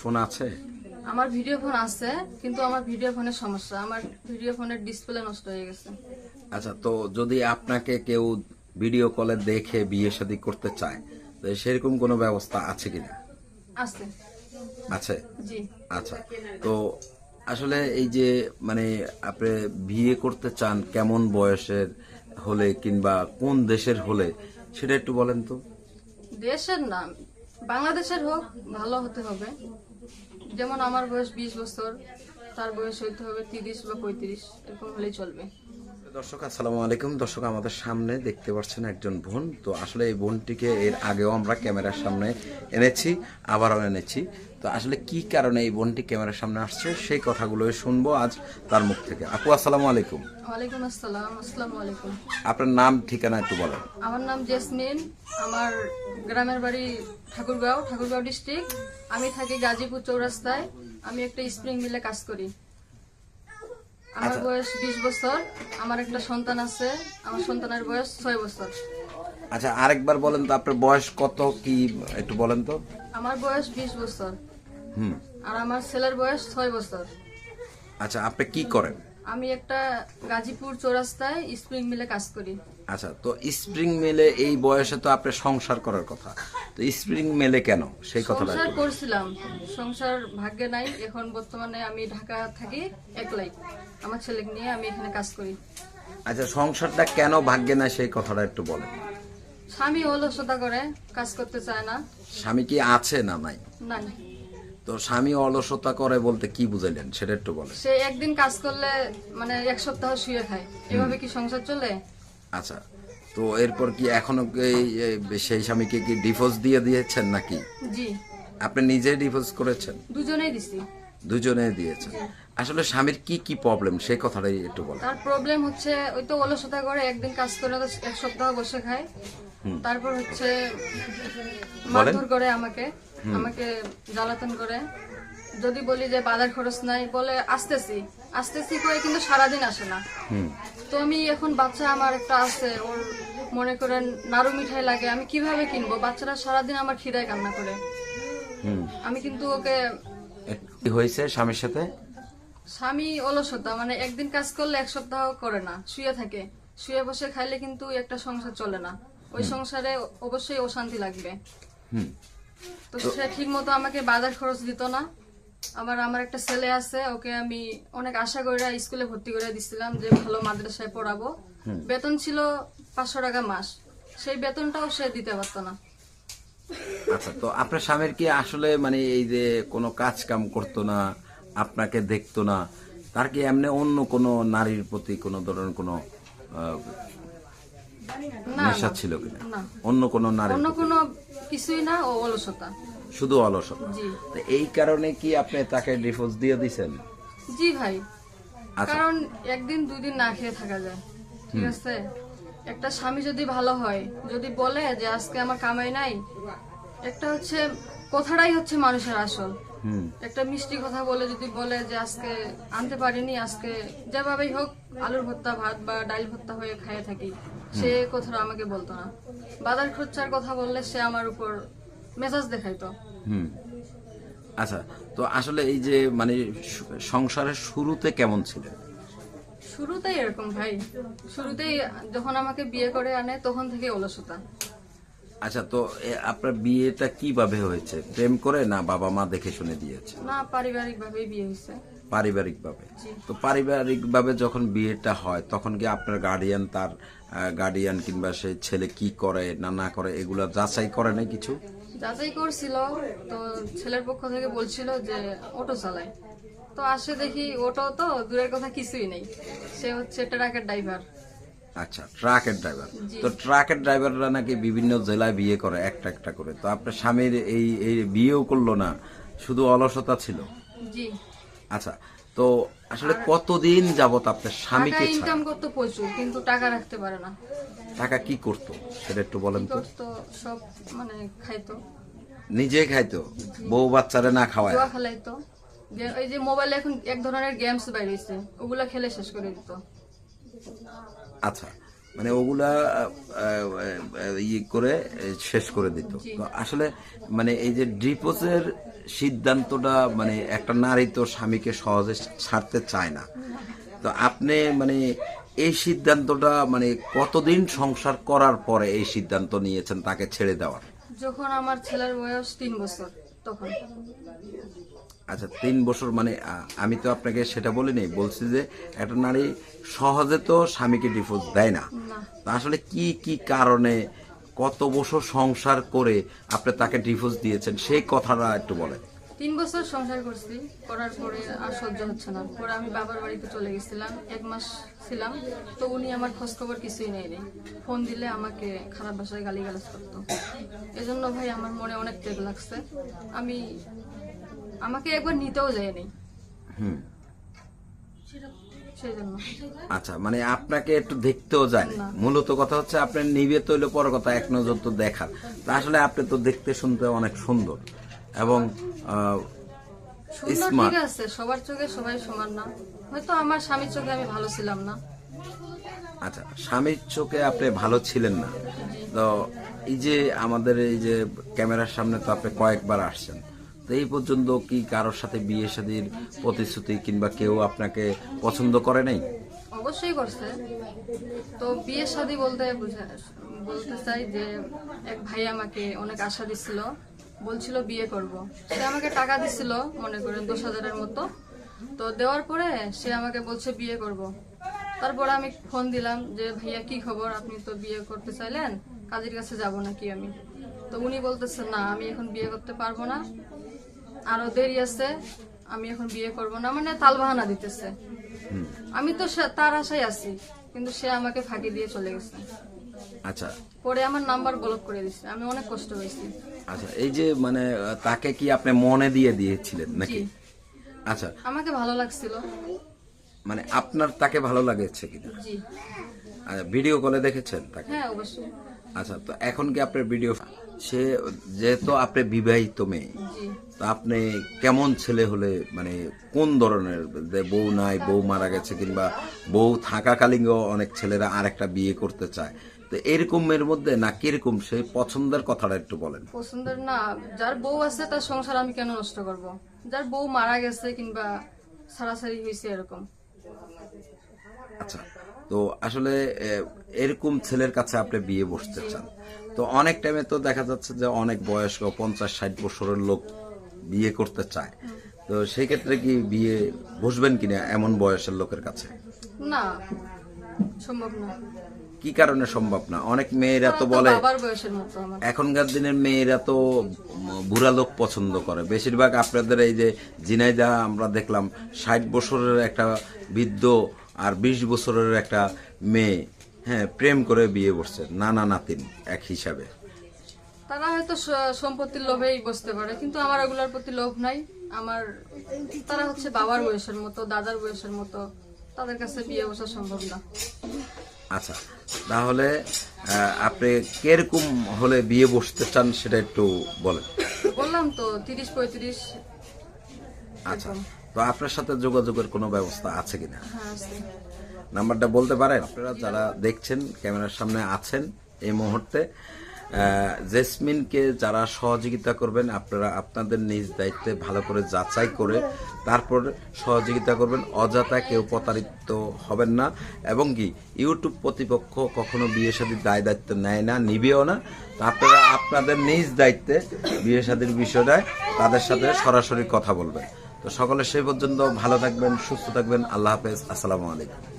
Phone আছে? আমার video phone আছে কিন্তু আমার ভিডিও ফোনের সমস্যা। আমার ভিডিও ফোনের ডিসপ্লে নষ্ট হয়ে গেছে। আচ্ছা তো যদি আপনাকে কেউ ভিডিও কলে দেখে বিয়ে শাদী করতে চায় তো সেরকম কোনো ব্যবস্থা আছে কিনা? আছে। আছে? জি। আচ্ছা তো আসলে এই যে মানে আপনি বিয়ে করতে চান কেমন বয়সের হলে কিংবা কোন দেশের হলে সেটা একটু বলেন তো। দেশের নাম বাংলাদেশের হোক ভালো হতে হবে। যেমন আমার বয়স বিশ বছর, তার বয়স হইতে হবে তিরিশ বা পঁয়ত্রিশ, এরকম হলেই চলবে। দর্শক, আসসালামু আলাইকুম। দর্শক, আমাদের সামনে দেখতে পাচ্ছেন একজন বোন। তো আসলে এই বোনটিকে এর আগেও আমরা ক্যামেরার সামনে এনেছি, আবারও এনেছি। তো আসলে কি কারণে এই বোনটি ক্যামেরার সামনে আসছে সেই কথাগুলোই শুনব আজ তার মুখ থেকে। আপু আসসালামু আলাইকুম। ওয়ালাইকুম আসসালাম আসসালামু আলাইকুম। আপনার নাম ঠিকানা একটু বলেন। আমার নাম জেসমিন আমার গ্রামের বাড়ি ঠাকুরগাঁও ঠাকুরগাঁও ডিস্ট্রিক্ট। আমি থাকি গাজীপুর চৌরাস্তায়। আমি একটা স্প্রিং মিলে কাজ করি। আমার আচ্ছা। বয়স বিশ বছর আমার একটা সন্তান আছে আমার সন্তানের বয়স ছয় বছর। আচ্ছা আরেকবার বলেন তো আপনার বয়স কত কি একটু বলেন তো। আমার বয়স বিশ বছর। হুম। আর আমার ছেলের বয়স ছয় বছর। আচ্ছা আপনি কি করেন? আমি একটা গাজীপুর চৌরাস্তায় স্প্রিং মিলে কাজ করি। আচ্ছা তো স্প্রিং মেলে এই বয়সে তো আপনি সংসার করার কথা। তো স্প্রিং মেলে কেন? সেই কথাটা সংসার একটু করছিলাম। সংসার ভাগ্যে নাই। এখন বর্তমানে আমি ঢাকা থাকি একলাই। আমার ছেলেকে নিয়ে আমি এখানে কাজ করি। আচ্ছা সংসারটা কেন ভাগ্যে না সেই কথাটা একটু বলেন। স্বামী অলসতা করে কাজ করতে চায় না। স্বামী কি আছে না নাই? নাই। তো স্বামী অলসতা করে বলতে কি বুঝাইলেন? সেটা একটু বলেন। সে একদিন কাজ করলে মানে এক সপ্তাহ শুয়ে খায়। এভাবে কি সংসার চলে? আচ্ছা তো এরপর কি এখনও এই- সেই স্বামীকে কি ডিভোর্স দিয়ে দিয়েছেন নাকি? জি। আপনি নিজে ডিভোর্স করেছেন? দুজনেই দিছি। দুজনে দিয়েছেন। আসলে স্বামীর কি কি প্রবলেম সেই কথাটাই একটু বলেন। তার প্রবলেম হচ্ছে ওই তো অলসতা করে একদিন কাজ করে এক সপ্তাহ বসে খায়। তারপর হচ্ছে মারধর করে আমাকে। আমাকে জ্বালাতন করে। যদি বলি যে বাজার খরচ নাই বলে আসতেছি। আসতেছি করে কিন্তু সারাদিন আসে না। তো আমি এখন বাচ্চা আমার একটা আছে ওর মনে করেন নাড়ু মিঠাই লাগে আমি কীভাবে কিনবো? বাচ্চারা সারাদিন আমার খিদায় কান্না করে। আমি কিন্তু ওকে কি হয়েছে স্বামীর সাথে? স্বামী অলসতা মানে একদিন কাজ করলে এক সপ্তাহ করে না শুয়ে থাকে। শুয়ে বসে খাইলে কিন্তু একটা সংসার চলে না। ওই সংসারে অবশ্যই অশান্তি লাগবে। হুম। তো সে ঠিক মতো আমাকে বাজার খরচ দিত না। আবার আমার একটা ছেলে আছে ওকে আমি অনেক আশা করে স্কুলে ভর্তি করে দিছিলাম যে ভালো মাদ্রাসায় পড়াবো। বেতন ছিল পাঁচশো টাকা মাস। সেই বেতনটাও সে দিতে পারতো না। আচ্ছা তো আপনার স্বামীর কি আসলে মানে এই যে কোনো কাজ কাম করতো না আপনাকে দেখতো না তার কি এমনি অন্য কোনো নারীর প্রতি কোনো ধরনের কোনো নেশা ছিল কিনা? না। অন্য কোনো নারী অন্য কোনো কিছুই না ও অলসতা। শুধু অলসতা। জি। তো এই কারণে কি আপনি তাকে ডিভোর্স দিয়ে দিছেন? জি ভাই। আচ্ছা। কারণ একদিন দুই দিন না খেয়ে থাকা যায়। ঠিক আছে? একটা স্বামী যদি ভালো হয় যদি বলে যে আজকে আমার কামাই নাই একটা হচ্ছে কথাটাই হচ্ছে মানুষের আসল। একটা মিষ্টি কথা বলে যদি বলে যে আজকে আনতে পারিনি আজকে যেভাবেই হোক আলুর ভর্তা ভাত বা ডাল ভর্তা হয়ে খাইয়ে থাকি। সে কথাটা আমাকে বলতো না। বাজার খরচার কথা বললে সে আমার উপর মেজাজ দেখাইতো। হুম। আচ্ছা তো আসলে এই যে মানে সংসারের শুরুতে কেমন ছিলেন শুরুতেই এরকম ভাই। শুরুতেই যখন আমাকে বিয়ে করে আনে তখন থেকে অলসতা। আচ্ছা তো আপনার বিয়েটা কীভাবে হয়েছে? প্রেম করে না বাবা মা দেখে শুনে দিয়েছে? না পারিবারিক ভাবেই বিয়ে হয়েছে। পারিবারিক ভাবে জি। তো পারিবারিকভাবে যখন বিয়েটা হয় তখন কি আপনার গার্ডিয়ান তার গার্ডিয়ান কিংবা সেই ছেলে কি করে না না করে এগুলা যাচাই করে না কিছু? যাচাই করছিল তো ছেলের পক্ষ থেকে বলছিল যে অটো চালায়। তো আসে দেখি অটো তো দূরের কথা কিছুই নেই। সে হচ্ছে ট্রাকের ড্রাইভার আচ্ছা ট্রাকের ড্রাইভার তো ট্রাকের ড্রাইভাররা নাকি বিভিন্ন জেলায় বিয়ে করে একটা একটা করে। তো আপনার স্বামীর এই এই বিয়েও করল না শুধু অলসতা ছিল? জি। আচ্ছা তো আসলে কতদিন যাবত আপনার স্বামীকে ইনকাম করতো প্রচুর কিন্তু টাকা রাখতে পারে না। টাকা কি করতো সেটা একটু বলেন তো। করতো সব মানে খাইতো। নিজে খাইতো? বউ বাচ্চারে না খাওয়ায়? জুয়া খেলাইতো। এই যে মোবাইলে এখন এক ধরনের গেমস বাইরেছে ওগুলা খেলে শেষ করে দিত। আচ্ছা মানে ওগুলা ইয়ে করে শেষ করে দিত। তো আসলে মানে এই যে ডিপোজের সিদ্ধান্তটা মানে একটা নারী তো স্বামীকে সহজে ছাড়তে চায় না। তো আপনি মানে এই সিদ্ধান্তটা মানে কতদিন সংসার করার পরে এই সিদ্ধান্ত নিয়েছেন তাকে ছেড়ে দেওয়ার? যখন আমার ছেলের বয়স তিন বছর। তখন আচ্ছা তিন বছর মানে আমি তো আপনাকে সেটা বলিনি বলছি যে একটা নারী সহজে তো স্বামীকে ডিভোর্স দেয় না। না। আসলে কি কি কারণে কত বছর সংসার করে আপনি তাকে ডিভোর্স দিয়েছেন? সেই কথাটা একটু বলেন। তিন বছর সংসার করছি করার পরে আর সহ্য হচ্ছে না। পরে আমি বাবার বাড়িতে চলে গেছিলাম এক মাস ছিলাম তো উনি আমার খোঁজ খবর কিছুই নেই। ফোন দিলে আমাকে খারাপ ভাষায় গালি গালাজ করতো। এজন্য ভাই আমার মনে অনেক তেল লাগছে। আমি আমাকে একবার নিতেও যায়নি। হুম। সেই জন্য আচ্ছা মানে আপনাকে একটু দেখতেও যায়। মূলত কথা হচ্ছে আপনার নিবে তো পর কথা এক নজর তো দেখার। তা আসলে আপনি তো দেখতে শুনতে অনেক সুন্দর। এবং ঠিক আছে সবার চোখে সবাই সমান না। হয়তো আমার স্বামীর চোখে আমি ভালো ছিলাম না। আচ্ছা স্বামীর চোখে আপনি ভালো ছিলেন না। তো এই যে আমাদের এই যে ক্যামেরার সামনে তো আপনি কয়েকবার আসছেন। তো এই পর্যন্ত কি কারোর সাথে বিয়ে শাদীর প্রতিশ্রুতি কিংবা কেউ আপনাকে পছন্দ করে নাই? অবশ্যই করছে। তো বিয়ে শাদী বলতে বুঝা- বলতে চাই যে এক ভাই আমাকে অনেক আশা দিছিল। বলছিল বিয়ে করব। সে আমাকে টাকা দিছিল মনে করেন দশ হাজারের মতো। তো দেওয়ার পরে সে আমাকে বলছে বিয়ে করব। তারপরে আমি ফোন দিলাম যে ভাইয়া কি খবর? আপনি তো বিয়ে করতে চাইলেন কাজের কাছে যাব নাকি আমি? তো উনি বলতেছে না আমি এখন বিয়ে করতে পারব না। আরও দেরি আছে আমি এখন বিয়ে করব না। মানে তালবাহানা দিতেছে। আমি তো তার আশায় আছি কিন্তু সে আমাকে ফাঁকি দিয়ে চলে গেছে। আচ্ছা। পরে আমার নাম্বার ব্লক করে দিচ্ছে আমি অনেক কষ্ট হয়েছি। আচ্ছা এই যে মানে তাকে কি আপনি মনে দিয়ে দিয়েছিলেন নাকি? আচ্ছা। আমাকে ভালো লাগছিল। মানে আপনার তাকে ভালো লাগেছে কিনা? আচ্ছা ভিডিও কলে দেখেছেন তাকে? হ্যাঁ অবশ্যই। আচ্ছা তো এখন কি আপনার ভিডিও সে যেহেতু আপনি বিবাহিত মেয়ে তো আপনি কেমন ছেলে হলে মানে কোন ধরনের যে বউ নাই বউ মারা গেছে কিংবা বউ থাকাকালীনও অনেক ছেলেরা আরেকটা বিয়ে করতে চায় তো এরকমের মধ্যে না কীরকম সেই পছন্দের কথাটা একটু বলেন। পছন্দের না যার বউ আছে তার সংসার আমি কেন নষ্ট করব? যার বউ মারা গেছে কিংবা সারাসারি হয়েছে এরকম। আচ্ছা তো আসলে এরকম ছেলের কাছে আপনি বিয়ে বসতে চান। তো অনেক টাইমে তো দেখা যাচ্ছে যে অনেক বয়স্ক পঞ্চাশ ষাট বছরের লোক বিয়ে করতে চায়। তো সেই ক্ষেত্রে কি বিয়ে বসবেন কিনা এমন বয়সের লোকের কাছে? না সম্ভব না। কি কারণে সম্ভব না? অনেক মেয়েরা তো বলে এখনকার দিনের মেয়েরা তো বুড়া লোক পছন্দ করে। বেশিরভাগ আপনাদের এই যে জিনাইদা আমরা দেখলাম ষাট বছরের একটা বৃদ্ধ আর বিশ বছরের একটা মেয়ে হ্যাঁ প্রেম করে বিয়ে করছে নানা নাতিন এক হিসাবে। তারা হয়তো সম্পত্তির লোভেই বসতে পারে কিন্তু আমার ওগুলোর প্রতি লোভ নাই। আমার তারা হচ্ছে বাবার বয়সের মতো দাদার বয়সের মতো তাদের কাছে বিয়ে বসা সম্ভব না। আচ্ছা তাহলে আপনি কীরকম হলে বিয়ে বসতে চান সেটা একটু বলেন। বললাম তো তিরিশ পঁয়ত্রিশ। আচ্ছা তো আপনার সাথে যোগাযোগের কোনো ব্যবস্থা আছে কিনা? হ্যাঁ নাম্বারটা বলতে পারেন আপনারা যারা দেখছেন ক্যামেরার সামনে আছেন এই মুহূর্তে। জেসমিনকে যারা সহযোগিতা করবেন, আপনারা আপনাদের নিজ দায়িত্বে ভালো করে যাচাই করে তারপর সহযোগিতা করবেন। অযথা কেউ প্রতারিত হবেন না। এবং কি, ইউটিউব প্রতিপক্ষ কখনো বিয়ে শাদীর দায় দায়িত্ব নেয় না, নিবেও না। আপনারা আপনাদের নিজ দায়িত্বে বিয়ে শাদীর বিষয়টায় তাদের সাথে সরাসরি কথা বলবেন। তো সকলে সেই পর্যন্ত ভালো থাকবেন, সুস্থ থাকবেন। আল্লাহ হাফেজ। আসসালামু আলাইকুম।